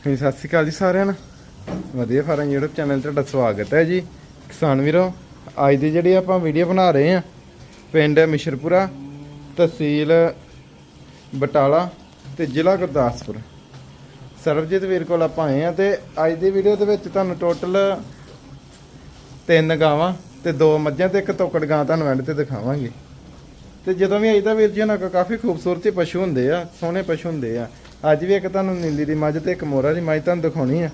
ਹਾਂਜੀ, ਸਤਿ ਸ਼੍ਰੀ ਅਕਾਲ ਜੀ ਸਾਰਿਆਂ ਨੂੰ। ਵਧੀਆ ਫਾਰਮ YouTube ਚੈਨਲ ਤੇ ਤੁਹਾਡਾ ਸਵਾਗਤ ਹੈ ਜੀ। ਕਿਸਾਨ ਵੀਰੋ, ਅੱਜ ਦੀ ਜਿਹੜੀ ਆਪਾਂ ਵੀਡੀਓ ਬਣਾ ਰਹੇ ਆ ਪਿੰਡ ਮਿਸ਼ਰਪੁਰਾ, ਤਹਿਸੀਲ ਬਟਾਲਾ ਤੇ ਜ਼ਿਲ੍ਹਾ ਗੁਰਦਾਸਪੁਰ। ਸਰਬਜੀਤ ਵੀਰ ਕੋਲ ਆਪਾਂ ਆਏ ਆ ਤੇ ਅੱਜ ਦੀ ਵੀਡੀਓ ਦੇ ਵਿੱਚ ਤੁਹਾਨੂੰ ਟੋਟਲ ਤਿੰਨ ਗਾਵਾਂ ਤੇ ਦੋ ਮੱਝਾਂ ਤੇ ਇੱਕ ਤੋਕੜ ਗਾਂ ਤੁਹਾਨੂੰ ਐਂਡ ਤੇ ਦਿਖਾਵਾਂਗੇ। ਤੇ ਜਦੋਂ ਵੀ ਆਈਦਾ ਵੀਰ ਜੀ ਉਹਨਾਂ ਕੋਲ ਕਾਫੀ ਖੂਬਸੂਰਤੀ ਪਸ਼ੂ ਹੁੰਦੇ ਆ, ਸੋਹਣੇ ਪਸ਼ੂ ਹੁੰਦੇ ਆ। ਅੱਜ ਵੀ ਇੱਕ ਤੁਹਾਨੂੰ ਨੀਲੀ ਦੀ ਮੱਝ ਤੇ ਇੱਕ ਮੋਰਾ ਦੀ ਮੱਝ ਤੁਹਾਨੂੰ ਦਿਖਾਉਣੀ ਆ।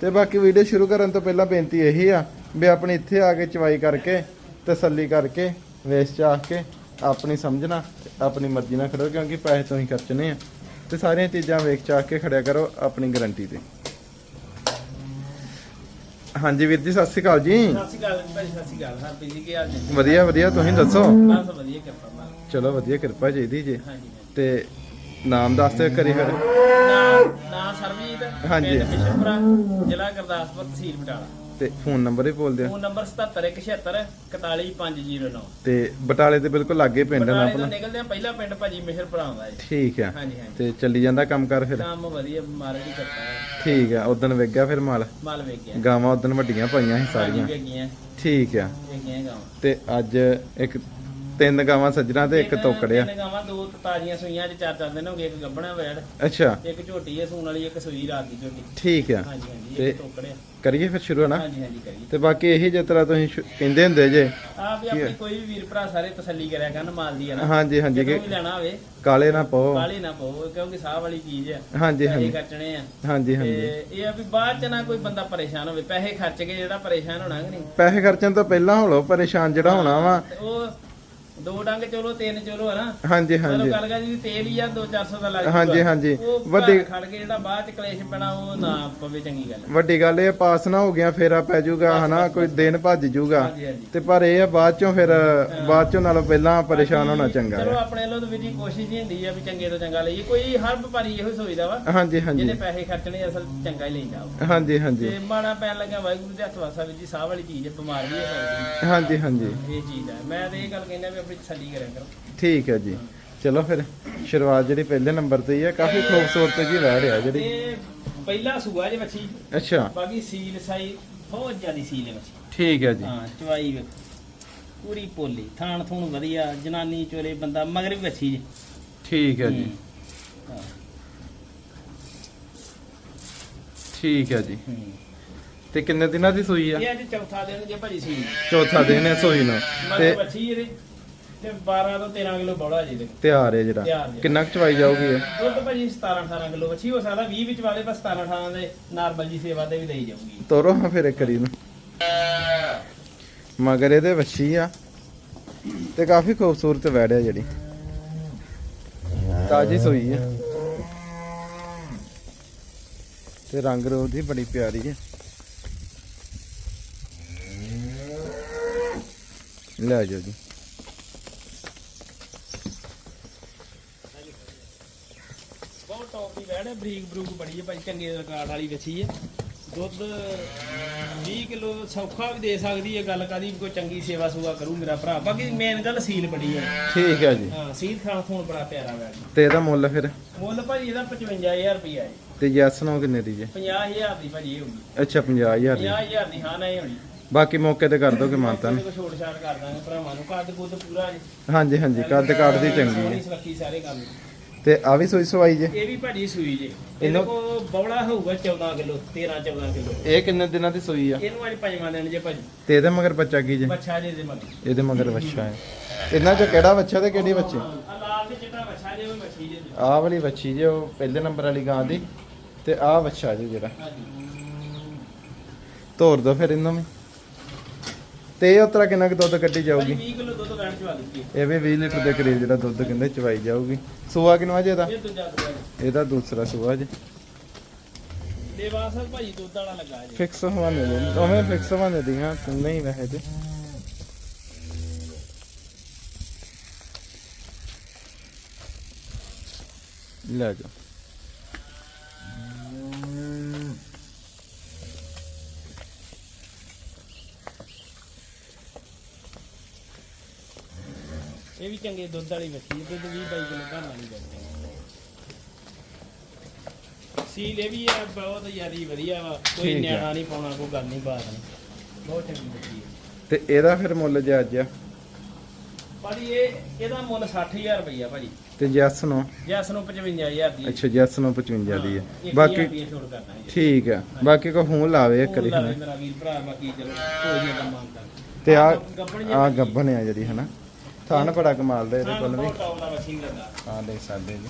ਤੇ ਬਾਕੀ ਵੀਡੀਓ ਸ਼ੁਰੂ ਕਰਨ ਤੋਂ ਪਹਿਲਾਂ ਬੇਨਤੀ ਇਹੀ ਆ ਵੀ ਆਪਣੀ ਇੱਥੇ ਆ ਕੇ ਚਵਾਈ ਕਰਕੇ ਤਸੱਲੀ ਕਰਕੇ ਵੇਚ ਚਾਹ ਕੇ ਆਪਣੀ ਸਮਝਣਾ ਆਪਣੀ ਮਰਜ਼ੀ ਨਾਲ ਖੜੋ ਕਿਉਂਕਿ ਪੈਸੇ ਤੁਸੀਂ ਖਰਚਣੇ ਆ। ਤੇ ਸਾਰੀਆਂ ਚੀਜ਼ਾਂ ਵੇਖ ਚਾਹ ਕੇ ਖੜਿਆ ਕਰੋ ਆਪਣੀ ਗਾਰੰਟੀ ਤੇ। ਹਾਂਜੀ ਵੀਰ ਜੀ ਸਤਿ ਸ਼੍ਰੀ ਅਕਾਲ ਜੀ। ਸਤਿ ਸ਼੍ਰੀ ਅਕਾਲ ਭਾਈ ਸਤਿ ਸ਼੍ਰੀ ਅਕਾਲ। ਹਾਂ ਜੀ ਕੀ ਹਾਲ ਨੇ ਵਧੀਆ ਵਧੀਆ ਤੁਸੀਂ ਦੱਸੋ? ਬਸ ਵਧੀਆ ਕਿਰਪਾ ਚਲੋ ਵਧੀਆ ਕਿਰਪਾ ਚਾਹੀਦੀ ਜੀ। ਤੇ ਨਾਮ ਦੱਸ ਦਿਓ ਕਰੀ ਫਿਰ। ਨਾ ਨਾ ਸਰਬਜੀਤ ਹਾਂਜੀ। ਪਿੰਡ ਬਿਸ਼ਨਪੁਰਾ ਜ਼ਿਲ੍ਹਾ ਗੁਰਦਾਸਪੁਰ ਤਹਿਸੀਲ ਬਟਾਲਾ। ਤੇ ਫੋਨ ਨੰਬਰ ਵੀ ਬੋਲ ਦਿਓ। ਫੋਨ ਨੰਬਰ 7776 41509 ਤੇ ਬਟਾਲੇ ਦੇ ਬਿਲਕੁਲ ਲਾਗੇ ਪਿੰਡ ਨਾ ਬਟਾਲੇ ਤੋਂ ਆਪਣਾ? ਨਿਕਲਦੇ ਆ ਪਹਿਲਾ ਪਿੰਡ ਭਾਜੀ ਮਿਹਰਪੁਰਾ ਆਉਂਦਾ ਹੈ ਠੀਕ ਆ ਹਾਂਜੀ ਹਾਂਜੀ। ਤੇ ਚੱਲੀ ਜਾਂਦਾ ਕੰਮ ਕਰ ਫਿਰ? ਕੰਮ ਵਧੀਆ ਮਾਰੇ ਦੀ ਕਰਤਾ ਹੈ। ਠੀਕ ਆ ਉਦੋਂ ਵੇਖ ਗਿਆ ਫਿਰ ਮਾਲ? ਮਾਲ ਗਿਆ। ਗਾਵਾਂ ਉਦੋਂ ਵੱਡੀਆਂ ਪਾਈਆਂ ਸੀ ਸਾਰੀਆਂ। ਵੇਗੀਆਂ ਠੀਕ ਆ ਵੇਗੀਆਂ ਗਾਵਾਂ। ਤੇ ਅੱਜ ਇੱਕ ਤਿੰਨ ਗਾਵਾਂ ਸੱਜਣਾ ਤੇ ਇੱਕ ਤੋਕੜਿਆ ਤਿੰਨ ਗਾਵਾਂ ਦੋ ਤਾਜ਼ੀਆਂ ਸੂਈਆਂ ਚ ਚਾਰ ਚਾਰ ਦਿਨ ਹੋ ਗਏ ਇੱਕ ਗੱਬਣਾ ਵੈੜ ਅੱਛਾ। ਇੱਕ ਝੋਟੀ ਹੈ ਸੂਣ ਵਾਲੀ ਇੱਕ ਸੂਈ ਰਾਤ ਦੀ ਝੋਟੀ। ਠੀਕ ਆ। ਹਾਂਜੀ ਹਾਂਜੀ ਤੇ- ਇੱਕ ਟੋਕੜਿਆ ਕਰੀਏ ਫਿਰ ਸ਼ੁਰੂ ਨਾ ਹਾਂਜੀ ਹਾਂਜੀ ਕਰੀਏ। ਤੇ ਬਾਕੀ ਇਹੀ ਜਿਸ ਤਰ੍ਹਾਂ ਤੁਸੀਂ ਸ਼ੁ- ਕਹਿੰਦੇ ਹੁੰਦੇ ਜੇ? ਆ ਵੀ ਆਪਣੀ ਕੋਈ ਵੀ ਵੀਰ ਭਰਾ ਸਾਰੇ ਤਸੱਲੀ ਕਰਿਆ ਕਰਨ ਮਾਲ ਦੀ ਹੈ ਨਾ। ਹਾਂਜੀ ਹਾਂਜੀ ਜਦੋਂ ਕਿ ਵੀ ਲੈਣਾ ਹੋਵੇ। ਕਾਲੇ ਨਾ ਪਾਓ। ਕਾਲੀ ਨਾ ਪਾਓ ਕਿਉਂਕਿ ਸਾਹ ਵਾਲੀ ਚੀਜ਼ ਆ। ਹਾਂਜੀ ਪੈਸੇ ਹਾਂਜੀ। ਖਰਚਣੇ ਆ। ਹਾਂਜੀ ਤੇ ਹਾਂਜੀ। ਇਹ ਆ ਵੀ ਬਾਅਦ ਚ ਨਾ ਕੋਈ ਬੰਦਾ ਪਰੇਸ਼ਾਨ ਹੋਵੇ। ਪੈਸੇ ਖਰਚ ਕੇ ਜਿਹੜਾ ਪਰੇਸ਼ਾਨ ਹੋਣਾ ਕਿ ਨਹੀਂ? ਪੈਸੇ ਖਰਚਣ ਤੋਂ ਪਹਿਲਾਂ ਹੋਲੋ ਪਰੇਸ਼ਾਨ ਜਿਹੜਾ ਹੋਣਾ ਵਾ। ਤੇ ਉਹ ਦੋ ਡੰਗ ਚਲੋ ਤਿੰਨ ਚਲੋ ਹੈ ਨਾ ਹਾਂਜੀ ਚਲੋ ਹਾਂਜੀ। ਗੱਲ ਕਰ ਜੀ ਤੇਲ ਹੀ ਆ 2-400 ਦਾ ਲੱਗ ਹਾਂਜੀ। ਹਾਂਜੀ। ਵੱਡੀ- ਖੜ ਕੇ ਜਿਹੜਾ ਬਾਅਦ ਚ ਕਲੇਸ਼ ਪੈਣਾ ਉਹ ਨਾ ਪਵੇ ਚੰਗੀ ਗੱਲ। ਵੱਡੀ ਗੱਲ ਇਹ ਪਾਸ ਨਾ ਹੋ ਗਿਆ ਫੇਰਾ ਪੈ ਜਾਊਗਾ ਹਨਾ ਕੋਈ ਦਿਨ ਭੱਜ ਜਾਊਗਾ ਤੇ ਪਰ ਇਹ ਆ ਬਾਅਦ ਚੋਂ ਫਿਰ ਬਾਅਦ ਚੋਂ ਨਾਲੋਂ ਪਹਿਲਾਂ ਪਰੇਸ਼ਾਨ ਹੋਣਾ ਚੰਗਾ ਚਲੋ ਆਪਣੇ ਵੱਲੋਂ ਵੀ ਜੀ ਕੋਸ਼ਿਸ਼ ਹੀ ਹੁੰਦੀ ਆ ਵੀ ਚੰਗੇ ਤੋਂ ਚੰਗਾ ਲਈਏ। ਕੋਈ ਹਰ ਵਪਾਰੀ ਇਹੋ ਸੋਚਦਾ ਵਾ ਹਾਂਜੀ ਹਾਂਜੀ। ਜਿਹਨੇ ਪੈਸੇ ਖਰਚਣੇ ਅਸਲ ਚੰਗਾ ਹੀ ਲੈਂਦਾ ਹਾਂਜੀ ਹਾਂਜੀ। ਤੇ ਮਾੜਾ ਪੈਣ ਲੱਗਾ ਵਾਹਿਗੁਰੂ ਦੇ ਹੱਥ ਵਾਸਾ ਵੀ ਜੀ ਸਾਹ ਵਾਲੀ ਚੀਜ਼ ਹੈ ਬਿਮਾਰ ਹੋ ਹਾਂਜੀ ਹਾਂਜੀ। ਇਹ ਚੀਜ਼ ਹੈ। ਮੈਂ ਤੇ ਇਹ ਗੱਲ ਕਹਿੰਦਾ ਵੀ ਠੀਕ ਹੈ ਜੀ। ਚਲੋ ਫਿਰ ਸ਼ੁਰੂਆਤ ਜਿਹੜੀ ਪਹਿਲੇ ਨੰਬਰ ਤੇ ਹੀ ਹੈ ਕਾਫੀ ਖੂਬਸੂਰਤ ਜੀ ਰਹਿ ਰਿਹਾ ਜਿਹੜੀ। ਪਹਿਲਾ ਸੂਆ ਜੇ ਬੱਚੀ ਅੱਛਾ। ਬਾਕੀ ਸੀਲ ਸਾਈ ਬਹੁਤ ਜ਼ਿਆਦੀ ਸੀਲ ਹੈ ਬੱਚੀ ਠੀਕ ਹੈ ਜੀ। ਹਾਂ ਚਵਾਈ ਵੇਖ ਪੂਰੀ ਪੋਲੀ ਥਾਣ ਥੂਣ ਵਧੀਆ ਜਨਾਨੀ ਚੋਲੇ ਬੰਦਾ ਮਗਰ ਵੀ ਬੱਚੀ ਜੇ। ਠੀਕ ਹੈ ਜੀ। ਹੂੰ। ਹਾਂ, ਠੀਕ ਹੈ ਜੀ। ਹੂੰ। ਤੇ ਕਿੰਨੇ ਦਿਨਾਂ ਦੀ ਸੂਈ ਆ? ਇਹ ਅੱਜ ਚੌਥਾ ਦਿਨ ਜੇ ਭਾਜੀ ਸੀਲ ਚੌਥਾ ਦਿਨ ਹੈ ਸੂਈ ਨੂੰ। ਮਗਰ ਤੇ ਬੱਚੀ ਇਹਦੇ ਤੇ 12 ਤੋਂ 13 ਕਿਲੋ ਬੋਲਾ ਜੀ ਦੇ ਤਿਆਰ ਹੈ ਜਿਹੜਾ। ਤਿਆਰ ਜੀ। ਕਿੰਨਾ ਕੁ ਚਵਾਈ ਜਾਊਗੀ ਇਹ? ਦੁੱਧ ਭਾਜੀ 17 18 ਕਿਲੋ ਬੱਚੀ ਹੋ ਸਕਦਾ 20 ਵਿੱਚ ਵਾਲੇ ਪਰ 17 18 ਦੇ ਨਾਰਮਲ ਜੀ ਸੇਵਾ ਤੇ ਵੀ ਦੇਈ ਜਾਊਗੀ। ਤੋਰੋ ਹਾਂ ਫਿਰ ਇੱਕ ਕਰੀ ਨੂੰ ਮਗਰ ਇਹਦੇ ਵੱਛੀ ਆ। ਤੇ ਕਾਫੀ ਖੂਬਸੂਰਤ ਵੈੜ ਆ ਜਿਹੜੀ। ਤਾਜੀ ਸੂਈ ਆ। ਤੇ ਰੰਗ ਰੋਹ ਦੀ ਬੜੀ ਪਿਆਰੀ ਹੈ ਲੈ ਜਾਓ ਜੀ ਬਹੁਤ ਹੈ ਬਰੀਕ ਬਰੂਕ ਬੜੀ ਹੈ ਭਾਈ ਚੰਗੇ ਰਿਕਾਰਡ ਵਾਲੀ ਵੱਛੀ ਹੈ। ਦੁੱਧ 20 ਕਿਲੋ ਸੌਖਾ ਵੀ ਦੇ ਸਕਦੀ ਹੈ ਗੱਲ ਕਾਦੀ ਕੋਈ ਚੰਗੀ ਸੇਵਾ ਸੁਵਾ ਕਰੂ ਮੇਰਾ ਭਰਾ। ਬਾਕੀ ਮੇਨ ਗੱਲ ਸੀਲ ਬੜੀ ਹੈ। ਠੀਕ ਹੈ ਜੀ। ਹਾਂ ਸੀਲ ਖਾਣ ਥੂਣ ਬੜਾ ਪਿਆਰਾ ਵੈੜ ਤੇ ਇਹਦਾ ਮੁੱਲ ਫਿਰ? ਮੁੱਲ ਭਾਜੀ ਇਹਦਾ 55000 ਰੁਪਇਆ ਹੈ। ਤੇ ਯੈਸ ਨੋ ਕਿੰਨੇ ਦੀ ਜੇ? 50000 ਦੀ ਭਾਜੀ ਇਹ ਹੋਊਗੀ। ਅੱਛਾ 50000 ਦੀ। 50000 ਦੀ ਹਾਂ ਨਹੀਂ ਹੋਣੀ। ਬਾਕੀ ਮੌਕੇ ਤੇ ਕਰ ਦੋਗੇ ਮਾਨਤਾ ਕੋਈ ਛੋਟ ਛਾਟ ਕਰ ਦਾਂਗੇ ਭਰਾਵਾਂ ਨੂੰ। ਕੱਦ ਕੁੱਦ ਪੂਰਾ ਹਾਂਜੀ ਹਾਂਜੀ ਕੱਦ ਕਾਠ ਦੀ ਚੰਗੀ ਹੈ। ਸਾਰੇ ਕੰਮ। ਤੇ ਆ ਵੀ ਸੋਈ ਸਵਾਈ ਜੇ? ਇਹ ਵੀ ਭਾਜੀ ਸੂਈ ਜੇ। ਇਹਨੂੰ- ਕੋ ਬੌਲਾ ਹੋਊਗਾ 14 ਕਿਲੋ 13 14 ਕਿਲੋ। ਇਹ ਕਿੰਨੇ ਦਿਨਾਂ ਦੀ ਸੂਈ ਆ? ਇਹਨੂੰ ਅੱਜ ਪੰਜਵਾਂ ਦਿਨ ਜੇ ਭਾਜੀ। ਤੇ ਇਹਦੇ ਮਗਰ ਬੱਚਾ ਕੀ ਜੇ? ਬੱਚਾ ਜੇ ਦੇ ਮਗਰ। ਇਹਦੇ ਮਗਰ ਬੱਚਾ ਹੈ। ਇਹਨਾਂ ਚੋਂ ਕਿਹੜਾ ਬੱਚਾ ਤੇ ਕਿਹੜੀ ਬੱਚੀ? ਆ ਲਾਲ ਤੇ ਚਿੱਟਾ ਬੱਚਾ ਜੇ ਉਹ ਬੱਚੀ ਜੇ। ਆਹ ਵਾਲੀ ਬੱਚੀ ਜੇ ਉਹ ਪਹਿਲੇ ਨੰਬਰ ਵਾਲੀ ਗਾਂ ਦੀ। ਤੇ ਆਹ ਬੱਚਾ ਜੇ ਜਿਹੜਾ। ਤੋਰ ਦੋ ਫਿਰ ਇਹਨੂੰ ਵੀ। ਤੇ ਇਹ ਉਤਰਾ ਕਿੰਨਾ ਕੁ ਦੁੱਧ ਕੱਢੀ ਜਾਊਗੀ? 20 ਕਿਲੋ ਦੁੱਧ ਵੈਣ ਚਵਾ ਦਿੱਤੀ ਇਹ ਵੀ 20 ਲੀਟਰ ਦੇ ਕਰੀਬ ਜਿਹੜਾ ਦੁੱਧ ਕਹਿੰਦੇ ਚਵਾਈ ਜਾਊਗੀ। ਸੂਆ ਕਿੰਨਾ ਜੇ ਇਹਦਾ? ਇਹ ਦੂਜਾ ਦੁੱਧ ਇਹਦਾ ਦੂਸਰਾ ਸੂਆ ਜੇ। ਦੇਵਾਸਲ ਭਾਜੀ ਦੁੱਧ ਵਾਲਾ ਲੱਗਾ ਜੇ। ਫਿਕਸ ਹਵਾਨੇ ਦੇ ਦੋਵੇਂ ਫਿਕਸ ਹਵਾਨੇ ਦੀਆਂ ਨਹੀਂ ਵੈਸੇ ਤੇ। ਲੈ ਜਾ ਇਹ ਵੀ ਚੰਗੇ ਦੁੱਧ ਵਾਲੀ ਬੱਚੀ ਹੈ ਦੁੱਧ 20 22 ਕਿਲੋ ਘਰ ਵਾਲੀ ਬੱਚੀ ਸੀਲ ਇਹ ਵੀ ਆ ਬਹੁਤ ਜ਼ਿਆਦੀ ਵਧੀਆ ਵਾ। ਕੋਈ ਠੀਕ ਆ। ਨਿਆਣਾ ਨਹੀਂ ਪਾਉਣਾ ਕੋਈ ਗੱਲ ਨਹੀਂ ਬਾਤ ਨਹੀਂ। ਬਹੁਤ ਚੰਗੀ ਹੈ ਤੇ ਇਹਦਾ ਫਿਰ ਮੁੱਲ ਜਾਇਜ਼ ਆ? ਭਾਜੀ ਇਹ ਇਹਦਾ ਮੁੱਲ 60000 ਰੁਪਈਆ ਭਾਜੀ। ਤੇ ਜੈਸ ਨੂੰ? ਜੈਸ ਨੂੰ 55000 ਦੀ ਹੈ। ਅੱਛਾ ਜੈਸ ਨੂੰ 55 ਦੀ ਹਾਂ, ਹੈ ਬਾਕੀ ਛੋੜ ਕਰਨਾ ਹੈ ਠੀਕ ਹੈ ਬਾਕੀ ਕੋ ਫੋਨ ਲਾਵੇ ਇੱਕ ਉਹ ਵਾਰੀ ਲਾਵੇ ਹਨਾ? ਮੇਰਾ ਵੀਰ ਭਰਾ ਬਾਕੀ ਚਲੋ ਕੋਈ ਨਹੀਂ ਕੰਮ ਆਉਂਦਾ ਤੇ ਆ ਗੱਬਣ ਆ ਆ ਜਿਹੜੀ ਹਨਾ? ਥਾਣ ਬੜਾ ਕਮਾਲ ਦਾ ਇਹਦੇ ਹਾਂ ਕੋਲ ਵੀ। ਬਹੁਤ ਟੌਪ ਦਾ। ਮਸ਼ੀਨ ਲੱਗਾ ਹਾਂ ਦੇਖ ਸਕਦੇ ਜੀ।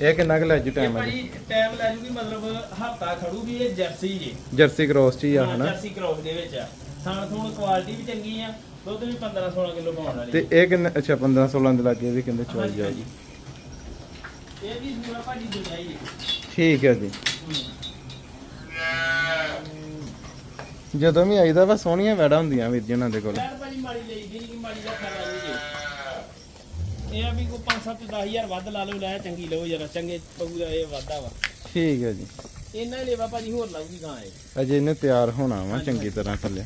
ਇਹ ਕਿੰਨਾ ਕੁ ਲੈ ਜੂ ਟਾਈਮ ਆ ਜੀ ਟਾਈਮ ਲੈ ਜੂਗੀ ਮਤਲਬ ਹਫਤਾ ਖੜੂਗੀ ਇਹ ਜਰਸੀ ਜੀ। ਜਰਸੀ ਕ੍ਰੋਸ ਚ ਹੀ ਆ ਹਾਂ, ਹਨਾ? ਜਰਸੀ ਕ੍ਰੋਸ ਦੇ ਵਿੱਚ ਆ। ਥਣ ਥੂਣ ਕੁਆਲਿਟੀ ਵੀ ਚੰਗੀ ਆ ਦੁੱਧ ਵੀ 15 16 ਕਿਲੋ ਪਾਉਣ ਵਾਲੀ ਤੇ ਇਹ ਕਿੰਨੇ ਅੱਛਾ 15 16 ਦੇ ਲੱਗੇ ਵੀ ਕਹਿੰਦੇ ਚੋਈ ਜਾ। ਹਾਂਜੀ। ਇਹ ਵੀ ਪੂਰਾ ਭਾਜੀ ਦੁਜਾਈ ਹੈ ਠੀਕ ਹੈ ਜੀ। ਜਦੋਂ ਵੀ ਆਈਦਾ ਵਾ ਸੋਹਣੀਆਂ ਵੈੜਾ ਹੁੰਦੀਆਂ ਵੀਰ ਜੀ ਉਹਨਾਂ ਦੇ ਕੋਲ। ਯਾਰ ਭਾਜੀ ਮਾੜੀ ਲਈ ਦੀ ਨਹੀਂ ਕਿ ਮਾੜੀ ਦਾ ਖਾ ਲਈ ਜੀ। ਇਹ ਆ ਵੀ ਕੋ 5-7 10000 ਵੱਧ ਲਾ ਲਓ ਲੈ ਚੰਗੀ ਲਓ ਜਰਾ ਚੰਗੇ ਪਊ ਦਾ ਇਹ ਵਾਧਾ ਵਾ। ਠੀਕ ਹੈ ਜੀ। ਇਹਨਾਂ ਲੈਵਾ ਭਾਜੀ ਹੋਰ ਲਾਊਗੀ ਗਾਂ ਇਹ। ਅਜੇ ਇਹਨੇ ਤਿਆਰ ਹੋਣਾ ਵਾ ਚੰਗੀ ਤਰ੍ਹਾਂ ਥੱਲੇ।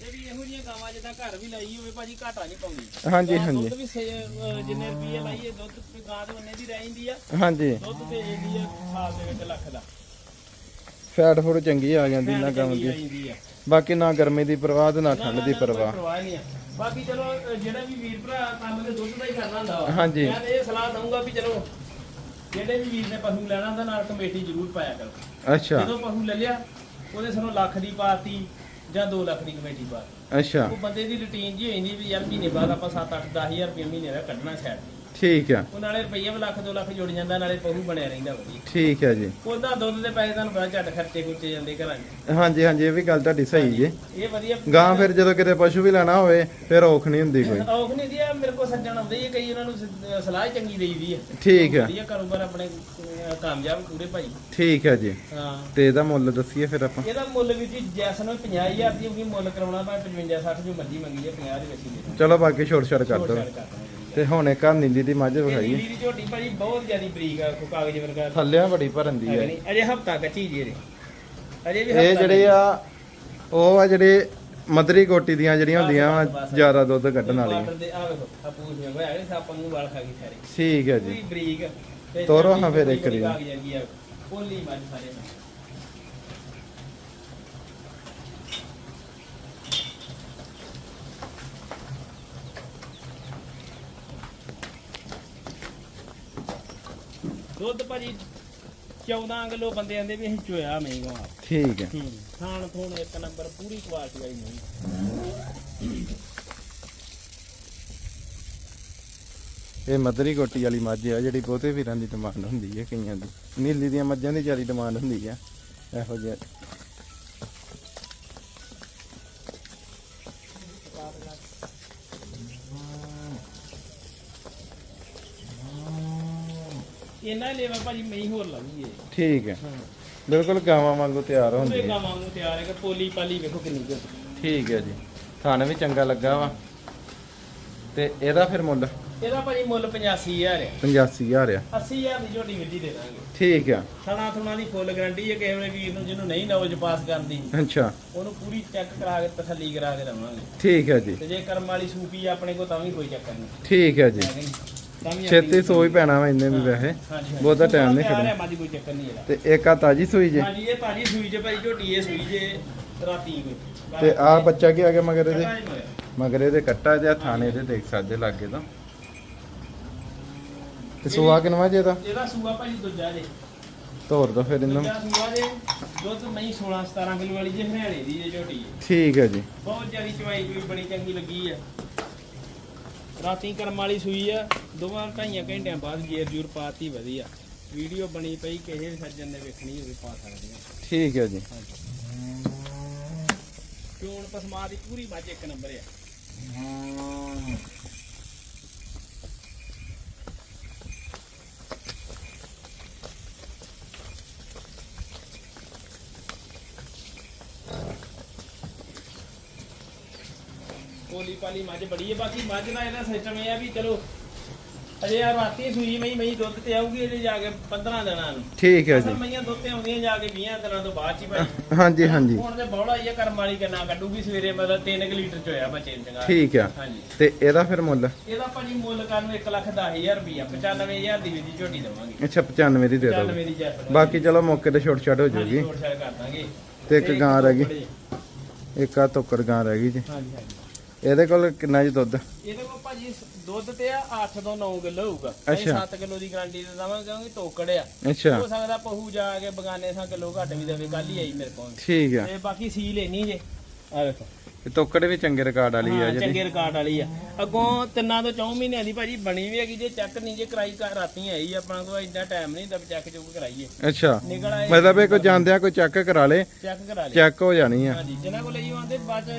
ਇਹ ਵੀ ਇਹੋ ਜਿਹੀਆਂ ਗਾਵਾਂ ਜਿੱਦਾਂ ਘਰ ਵੀ ਲਾਈ ਹੋਵੇ ਭਾਜੀ ਘਾਟਾ ਨਹੀਂ ਪਾਉਂਦੀ। ਹਾਂਜੀ ਹਾਂਜੀ। ਦੁੱਧ ਵੀ ਜਿੰਨੇ ਰੁਪਏ ਲਾਈਏ ਦੁੱਧ ਗਾਂ ਦੇ ਉਹਨੇ ਦੀ ਰਹਿ ਜਾਂਦੀ ਆ। ਹਾਂਜੀ। ਦੁੱਧ ਤੇ ਇਹਦੀ ਆ ਸਾਲ ਦੇ ਵਿੱਚ ਲੱਖ ਦਾ। ਫੈਟ ਫੂਡ ਚੰਗੀ ਆ ਜਾਂਦੀ ਨਾ ਕੰਮ ਦੀ। ਬਾਕੀ ਨਾ ਗਰਮੀ ਦੀ ਪਰਵਾਹ ਤੇ ਨਾ ਠੰਡ ਦੀ ਪਰਵਾਹ। ਬਾਕੀ ਚਲੋ ਅਹ ਜਿਹੜਾ ਵੀ ਵੀਰ ਭਰਾ ਕੰਮ ਦੇ ਦੁੱਧ ਦਾ ਹੀ ਕਰਨਾ ਹੁੰਦਾ ਵਾ। ਹਾਂਜੀ। ਮੈਂ ਤਾਂ ਇਹ ਸਲਾਹ ਦਊਂਗਾ ਵੀ ਚਲੋ ਜਿਹੜੇ ਵੀ ਵੀਰ ਨੇ ਪਸ਼ੂ ਲੈਣਾ ਹੁੰਦਾ ਨਾਲ ਕਮੇਟੀ ਜ਼ਰੂਰ ਪਾਇਆ ਕਰੋ। ਅੱਛਾ। ਜਦੋਂ ਪਸ਼ੂ ਲੈ ਲਿਆ ਉਹਦੇ ਸਾਨੂੰ ਲੱਖ ਦੀ ਪਾਤੀ ਜਾਂ 2 ਲੱਖ ਦੀ ਕਮੇਟੀ ਪਾਤੀ ਅੱਛਾ। ਉਹ ਬੰਦੇ ਦੀ ਰੁਟੀਨ ਜੀ ਹੋ ਜਾਂਦੀ ਵੀ ਯਾਰ ਮਹੀਨੇ ਬਾਅਦ ਆਪਾਂ 7 8 10000 ਰੁਪਏ ਮਹੀਨੇ ਦਾ ਕੱਢਣਾ ਸ਼ਾਇਦ। ਠੀਕ ਆ। ਉਹ ਨਾਲੇ ਰੁਪਈਆ ਵੀ ਲੱਖ 2 ਲੱਖ ਜੁੜ ਜਾਂਦਾ ਨਾਲੇ ਪਸ਼ੂ ਬਣਿਆ ਰਹਿੰਦਾ ਵਧੀਆ ਠੀਕ ਹੈ ਜੀ। ਉਹਦਾ ਦੁੱਧ ਦੇ ਪੈਸੇ ਤੁਹਾਨੂੰ ਬੜਾ ਝੱਟ ਖਰਚੇ ਖੁਰਚੇ ਜਾਂਦੇ ਘਰਾਂ 'ਚ ਹਾਂਜੀ ਹਾਂਜੀ ਇਹ ਵੀ ਗੱਲ ਤੁਹਾਡੀ ਸਹੀ ਜੇ। ਇਹ ਵਧੀਆ ਗਾਂ ਫਿਰ ਜਦੋਂ ਕਿਤੇ ਪਸ਼ੂ ਵੀ ਲੈਣਾ ਹੋਵੇ ਫਿਰ ਔਖ ਨਹੀਂ ਹੁੰਦੀ ਕੋਈ। ਔਖ ਨਹੀਂ ਦੀ ਆ ਮੇਰੇ ਕੋਲ ਸੱਜਣ ਆਉਂਦੇ ਆ, ਕਈ ਉਹਨਾਂ ਨੂੰ ਸ- ਸਲਾਹ ਚੰਗੀ ਦੇਈਦੀ ਆ। ਠੀਕ ਹੈ ਵਧੀਆ ਕਾਰੋਬਾਰ ਆਪਣੇ ਅਹ, ਕਾਮਯਾਬ ਪੂਰੇ ਭਾਈ। ਠੀਕ ਹੈ ਜੀ। ਹਾਂ। ਤੇ ਇਹਦਾ ਮੁੱਲ ਦੱਸੀਏ ਫਿਰ ਆਪਾਂ। ਇਹਦਾ ਮੁੱਲ ਵੀ ਜੀ ਜੈਸਨ 50000 ਦੀ ਹੋਊਗੀ ਮੁੱਲ ਕਰਾਉਣਾ ਭਾਵੇਂ 55 60 ਜੋ ਮਰਜ਼ੀ ਮੰਗੀ ਹੈ 50 ਦੇ ਵਿੱਚ ਹੀ ਦੇ ਦਾਂਗੇ ਚਲੋ ਬਾਕੀ ਛੋਟ ਛੋਟ ਕਰ ਛੋਟ ਦੋ ਛਾੜ ਕਰ ਦਾਂਗੇ ਜੀ। ਤੇ ਹੁਣ ਇੱਕ ਆ ਨੀਲੀ ਦੀ ਮੱਝ ਇਹ ਵਿਖਾਈਏ ਨੀਲੀ ਦੀ ਝੋਟੀ ਭਾਜੀ ਬਹੁਤ ਜ਼ਿਆਦੀ ਬਰੀਕ ਆ ਕੋ ਕਾਗਜ਼ ਵਰਗਾ। ਥੱਲਿਆਂ ਬੜੀ ਭਰਨ ਦੀ ਹੈ ਅਜੇ ਹਫਤਾ ਕੱਚੀ ਜੀ ਇਹਦੇ। ਅਜੇ ਵੀ ਇਹ ਜਿਹੜੇ ਆ ਉਹ ਆ ਜਿਹੜੇ ਮਦਰੀ ਕੋਟੀ ਦੀਆਂ ਜਿਹੜੀਆਂ ਹੁੰਦੀਆਂ। ਜ਼ਿਆਦਾ ਦੁੱਧ ਕੱਢਣ ਵਾਲੀਆਂ। ਦੇ ਠੀਕ ਹੈ ਜੀ। ਤੋਰੋ ਹਾਂ ਫਿਰ ਇੱਕ ਪੋਲੀ ਮੱਝ ਸਾਰੇ। ਦੁੱਧ ਭਾਜੀ 14 ਕਿਲੋ ਬੰਦੇ ਆਂਦੇ ਵੀ ਅਸੀਂ ਚੋਇਆ ਮਹਿੰਗਾ ਠੀਕ ਹੈ। ਹੂੰ ਖਾਣ ਖੂਣ ਇੱਕ ਨੰਬਰ ਪੂਰੀ ਕੁਆਲਿਟੀ ਵਾਲੀ ਨਹੀਂ। ਇਹ ਮਦਰੀ ਕੋਟੀ ਵਾਲੀ ਮੱਝ ਆ ਜਿਹੜੀ ਬਹੁਤੇ ਵੀਰਾਂ ਦੀ ਡਿਮਾਂਡ ਹੁੰਦੀ ਹੈ ਕਈਆਂ ਦੀ। ਨੀਲੀ ਦੀਆਂ ਮੱਝਾਂ ਦੀ ਜ਼ਿਆਦਾ ਡਿਮਾਂਡ ਹੁੰਦੀ ਆ। ਇਹੋ ਜਿਹਾ। ਇਹਨਾਂ ਹੀ ਲੈਵਾ ਭਾਜੀ ਮੈਂ ਹੀ ਹੋਰ ਲਾਉਂਗੀ ਠੀਕ ਹੈ। ਬਿਲਕੁਲ ਗਾਵਾਂ ਵਾਂਗੂ ਤਿਆਰ ਪੂਰੇ ਹੁੰਦੀ ਹੈ। ਗਾਵਾਂ ਨੂੰ ਤਿਆਰ ਹੈ ਕਿ ਪੋਲੀ ਪਾਲੀ ਵੇਖੋ ਕਿੰਨੀ ਕੁ ਠੀਕ ਹੈ ਜੀ। ਥਾਣ ਵੀ ਚੰਗਾ ਲੱਗਾ ਵਾ। ਤੇ ਇਹਦਾ ਫਿਰ ਮੁੱਲ? ਇਹਦਾ ਭਾਜੀ ਮੁੱਲ 85000 ਹੈ। 85000 ਆ। 80000 ਦੀ ਝੋਟੀ ਵਿੱਢੀ ਦੇ ਦਾਂਗੇ। ਠੀਕ ਆ। ਥਣਾ ਥੁਣਾ ਦੀ ਫੁੱਲ ਗਾਰੰਟੀ ਹੈ ਕਿਸੇ ਵੇਲੇ ਵੀਰ ਨੂੰ ਜਿਹਨੂੰ ਨਹੀਂ ਨੌਜ ਪਾਸ ਕਰਦੀ ਅੱਛਾ। ਉਹਨੂੰ ਪੂਰੀ ਚੈੱਕ ਕਰਾ ਕੇ ਤਸੱਲੀ ਕਰਾ ਕੇ ਦਵਾਂਗੇ। ਠੀਕ ਹੈ ਜੀ। ਤੇ ਜੇ ਕਰਮ ਵਾਲੀ ਸੂਪੀ ਆ ਆਪਣੇ ਕੋਲ ਤਾਂ ਵੀ ਕੋਈ ਚੱਕਰ ਨਹੀਂ। ਠੀਕ ਹੈ ਜੀ। ਕਿ ਛੇਤੀ ਸੋਈ ਪੈਣਾ ਵਾ ਇੰਨੇ ਵੀ ਵੈਸੇ। ਬਹੁਤਾ ਟਾਈਮ ਨਹੀਂ ਖੜਨਾ। ਹੈ, ਮਾਜੀ ਕੋਈ ਚੱਕਰ ਨਹੀਂ ਇਹਦਾ ਤੇ ਇੱਕ ਆ ਤਾਜੀ ਸੂਈ ਜੇ? ਹਾਂਜੀ ਇਹ ਭਾਜੀ ਸੂਈ ਜੇ ਭਾਈ ਝੋਟੀ ਇਹ ਸੂਈ ਜੇ ਰਾਤੀ ਕੋਈ। ਤੇ ਆ ਬੱਚਾ ਕੀ ਆ ਗਿਆ ਮਗਰ ਇਹਦੇ। ਮਗਰ ਇਹਦੇ ਕੱਟਾ ਜਿਹਾ ਥਾਣੇ ਦੇ ਦੇਖ ਸਕਦੇ ਲਾਗੇ ਤਾਂ। ਤੇ ਸੂਆ ਕਿਨਵਾ ਜੇ ਦਾ ਇਹਦਾ ਸੂਆ ਭਾਜੀ ਦੂਜਾ ਜੇ। ਤੋਰ ਦੋ ਫਿਰ ਇਹਨੂੰ। ਦੂਜਾ ਸੂਆ ਜੇ ਦੁੱਧ ਨਹੀਂ 16 17 ਕਿਲੋ ਵਾਲੀ ਜੇ ਹਰਿਆਣੇ ਦੀ ਜੇ ਝੋਟੀ ਠੀਕ ਹੈ ਜੀ। ਬਹੁਤ ਜ਼ਿਆਦੀ ਚਵਾਈ ਵੀ ਬੜੀ ਚੰਗੀ ਲੱਗੀ ਆ। ਰਾਤੀ ਕਰਮ ਵਾਲੀ ਸੂਈ ਆ ਦੋਵਾਂ ਢਾਈਆਂ ਘੰਟਿਆਂ ਬਾਅਦ ਜੇਰ ਜੂਰ ਪਾਤੀ ਵਧੀਆ। ਵੀਡੀਓ ਬਣੀ ਪਈ ਕਿਸੇ ਵੀ ਸੱਜਣ ਨੇ ਵੇਖਣੀ ਹੋਵੇ ਪਾ ਸਕਦੇ। ਆ ਠੀਕ ਹੈ ਜੀ। ਚੋਣ ਪਸਮਾ ਦੀ ਪੂਰੀ ਮੱਝ ਇੱਕ ਨੰਬਰ ਆ। ਪੋਲੀ ਪਾਲੀ ਮੱਝ ਬੜੀ ਹੈ ਬਾਕੀ ਮੱਝ ਦਾ ਇਹਦਾ ਸਿਸਟਮ ਇਹ ਆ ਵੀ ਚਲੋ ਅਜੇ ਆ ਰਾਤੀ ਸੂਈ ਮਈ ਮਈ ਦੁੱਧ ਤੇ ਆਊਗੀ ਇਹਦੇ ਜਾ ਕੇ 15 ਦਿਨਾਂ ਨੂੰ। ਠੀਕ ਹੈ ਅਸਲ ਜੀ। ਮਈਆਂ ਦੁੱਧ ਤੇ ਆਉਂਦੀਆਂ ਜਾ ਕੇ 20 ਦਿਨਾਂ ਤੋਂ ਬਾਅਦ ਹੀ ਭਾਈ। ਹਾਂਜੀ ਹਾਂਜੀ। ਹੁਣ ਤੇ ਬੌੜਾ ਹੀ ਆ ਕਰਮ ਵਾਲੀ ਕਿੰਨਾ ਕੱਢੂਗੀ ਸਵੇਰੇ ਮਤਲਬ 3 ਲੀਟਰ ਚ ਹੋਇਆ ਬੱਚੇ ਚੰਗਾ। ਠੀਕ ਆ। ਹਾਂਜੀ। ਤੇ ਇਹਦਾ ਫਿਰ ਮੁੱਲ? ਇਹਦਾ ਭਾਜੀ ਮੁੱਲ ਕਰਨ ਨੂੰ 1 ਲੱਖ 10000 ਰੁਪਇਆ 95000 ਦੀ ਵੀ ਝੋਟੀ ਦੇਵਾਂਗੇ। ਅੱਛਾ 95 ਦੀ ਦੇ ਦਿਓ। 95 ਦੀ ਜੈਪ ਬਾਕੀ ਚਲੋ ਮੌਕੇ ਤੇ ਛੋਟ ਛਾਟ ਹੋ ਜਾਊਗੀ। ਛੋਟ ਛਾਟ ਕਰ ਦਾਂਗੇ। ਤੇ ਇੱਕ ਗਾਂ ਰਹਿ ਗਈ। ਇੱਕ ਆ ਤੋਕੜ ਗਾਂ ਰਹਿ ਗਈ ਜੀ। ਹਾਂਜੀ ਹਾਂਜੀ। ਇਹਦੇ ਕੋਲ ਕਿੰਨਾ ਜੀ ਦੁੱਧ? ਇਹਦੇ ਕੋਲ ਭਾਜੀ ਦੁੱਧ ਤੇ ਆ 8 ਤੋਂ 9 ਕਿਲੋ ਹੋਊਗਾ। ਅਸੀਂ ਅੱਛਾ। 7 ਕਿਲੋ ਦੀ ਗਾਰੰਟੀ ਦੇ ਦਵਾਂਗੇ ਕਿਉਂਕਿ ਤੋਕੜ ਆ। ਅੱਛਾ। ਹੋ ਸਕਦਾ ਪਹੂ ਜਾ ਕੇ ਬਗਾਨੇ ਸਾਂ ਕਿਲੋ ਘੱਟ ਵੀ ਦੇਵੇ ਕੱਲ ਹੀ ਆਈ ਮੇਰੇ ਕੋਲ। ਠੀਕ ਆ। ਤੇ ਬਾਕੀ ਸੀ ਲੈਣੀ ਜੇ। ਆ ਵੇਖੋ। ਇਹ ਤੋਕੜ ਵੀ ਚੰਗੇ ਰਿਕਾਰਡ ਵਾਲੀ ਆ ਜਿਹੜੀ। ਚੰਗੇ ਰਿਕਾਰਡ ਵਾਲੀ ਆ। ਅੱਗੋਂ ਤਿੰਨਾਂ ਤੋਂ ਚੌਂ ਮਹੀਨਿਆਂ ਦੀ ਭਾਜੀ ਬਣੀ ਵੀ ਹੈਗੀ ਜੇ ਚੈੱਕ ਨਹੀਂ ਜੇ ਕਰਾਈ ਰਾਤੀ ਆਈ ਆਪਣਾ ਕੋਲ ਇੰਨਾ ਟਾਈਮ ਨਹੀਂ ਤਾਂ ਚੈੱਕ ਚੁੱਕ ਕਰਾਈਏ। ਅੱਛਾ। ਮਤਲਬ ਇਹ ਕੋਈ ਜਾਂਦਿਆਂ ਕੋਈ ਚੈੱਕ ਕਰਾ ਲੇ ਚੈੱਕ ਕਰਾ ਲਈ ਚੈੱਕ ਹੋ ਜਾਣੀ ਆ। ਹਾਂਜੀ ਜਿਨ੍ਹਾਂ ਕੋਲ ਲਈ ਆਉਂਦੇ ਬਾਅਦ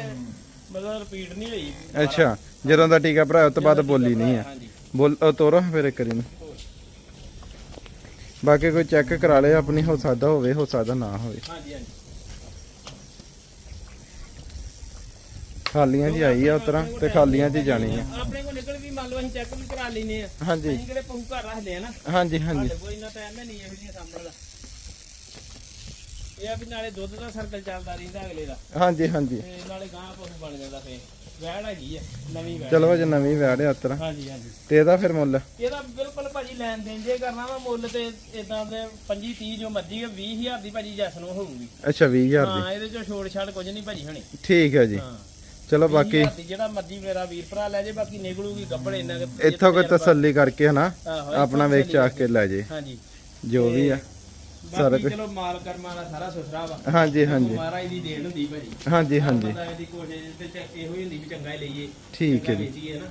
ਮਤਲਬ ਰਿਪੀਟ ਨਹੀਂ ਲਈ ਅੱਛਾ ਜਦੋਂ ਦਾ ਟੀਕਾ ਭਰਾਇਆ ਉਸ ਤੋਂ ਬਾਅਦ ਬੋਲੀ ਨਹੀਂ ਆ। ਹਾਂਜੀ। ਬੋਲ ਤੋਰੋ ਫਿਰ ਇੱਕ ਵਾਰੀ। ਨੂੰ ਬਾਕੀ ਕੋਈ ਚੈੱਕ ਕਰਾ ਲੇ ਆਪਣੀ ਹੋ ਸਕਦਾ ਹੋਵੇ ਹੋ ਸਕਦਾ ਨਾ ਹੋਵੇ। ਹਾਂਜੀ ਹਾਂਜੀ। ਖਾਲੀਆਂ 'ਚ ਆਈ ਆ ਉਤਰਾ ਤੇ ਖਾਲੀਆਂ 'ਚ ਹੀ ਜਾਣੀ ਆ। ਆਪਣੇ ਕੋਲ ਨਿਕਲ ਵੀ ਮੰਨ ਲਓ ਅਸੀਂ ਚੈੱਕ ਵੀ ਕਰਾ ਲੈਨੇ ਆ। ਹਾਂਜੀ। ਅਸੀਂ ਕਿਹੜੇ ਪਹੂ ਘਰ ਰੱਖਦੇ ਆ ਨਾ। ਹਾਂਜੀ ਹਾਂਜੀ। ਸਾਡੇ ਕੋਲ ਇੰਨਾ ਟਾਈਮ ਹੈ ਨਹੀਂ ਇਹੋ ਜਿਹੀਆਂ ਸਾਂਭਣ ਦਾ ਇਹ ਆ ਵੀ ਨਾਲੇ ਦੁੱਧ ਦਾ ਸਰਕਲ ਚੱਲਦਾ ਰਹਿੰਦਾ ਅਗਲੇ ਦਾ। ਹਾਂਜੀ ਹਾਂਜੀ। ਤੇ ਨਾਲੇ ਗਾਂ ਪਸ਼ੂ ਬਣ ਜਾਂਦਾ ਫੇਰ। ਵੈੜ ਹੈਗੀ ਆ ਨਵੀਂ ਵੈੜ। ਚਲੋ ਅਜੇ ਨਵੀਂ ਵੈੜ ਆ ਉਤਰਾ। ਹਾਂਜੀ ਹਾਂਜੀ। ਤੇ ਇਹਦਾ ਫਿਰ ਮੁੱਲ? ਇਹਦਾ ਬਿਲਕੁਲ ਭਾਜੀ ਲੈਣ ਦੇਣ ਜੇ ਕਰਨਾ ਵਾ ਮੁੱਲ ਤੇ ਇਦਾਂ ਦੇ 25 30 ਜੋ ਮਰਜ਼ੀ 20000 ਦੀ ਭਾਜੀ ਜੈਸ ਨੂੰ ਹੋਊਗੀ। ਅੱਛਾ 20000 ਦੀ। ਹਾਂ ਇਹਦੇ ਚੋਂ ਛੋੜ ਛਾੜ ਕੁਝ ਨਹੀਂ ਭਾਜੀ ਹਣੀ। ਠੀਕ ਹੈ ਜੀ। ਹਾਂ। ਚਲੋ ਬਾਕੀ 20,000 ਦੀ ਜਿਹੜਾ ਮਰਜ਼ੀ ਮੇਰਾ ਵੀਰ ਭਰਾ ਲੈ ਜੇ ਬਾਕੀ ਨਿਕਲੂਗੀ ਕੱਪੜੇ ਇੰਨਾ ਇੱਥੋਂ ਕੋਈ ਤਸੱਲੀ ਕਰਕੇ ਹਨਾ ਆਪਣਾ ਵੇਚ ਚਾਕ ਕੇ ਲੈ ਜੇ। ਹਾਂਜੀ। ਜੋ ਵੀ ਆ। ਸਾਰਾ ਬਾਕੀ ਕੁਝ ਚਲੋ ਮਾਲ ਕਰਮਾਂ ਦਾ ਸਾਰਾ ਸੁਸਰਾ ਵਾ। ਹਾਂਜੀ ਹਾਂਜੀ। ਮਹਾਰਾਜ ਦੀ ਦੇਣ ਹੁੰਦੀ ਭਾਜੀ। ਹਾਂਜੀ ਹਾਂਜੀ। ਪਤਾ ਇਹਦੀ ਕੋਸ਼ਿਸ਼ ਤੇ ਚ- ਇਹੋ ਹੀ ਹੁੰਦੀ ਵੀ ਚੰਗਾ ਹੀ ਲਈਏ। ਠੀਕ ਹੈ ਜੀ। ਵੇਚੀਏ ਨਾ।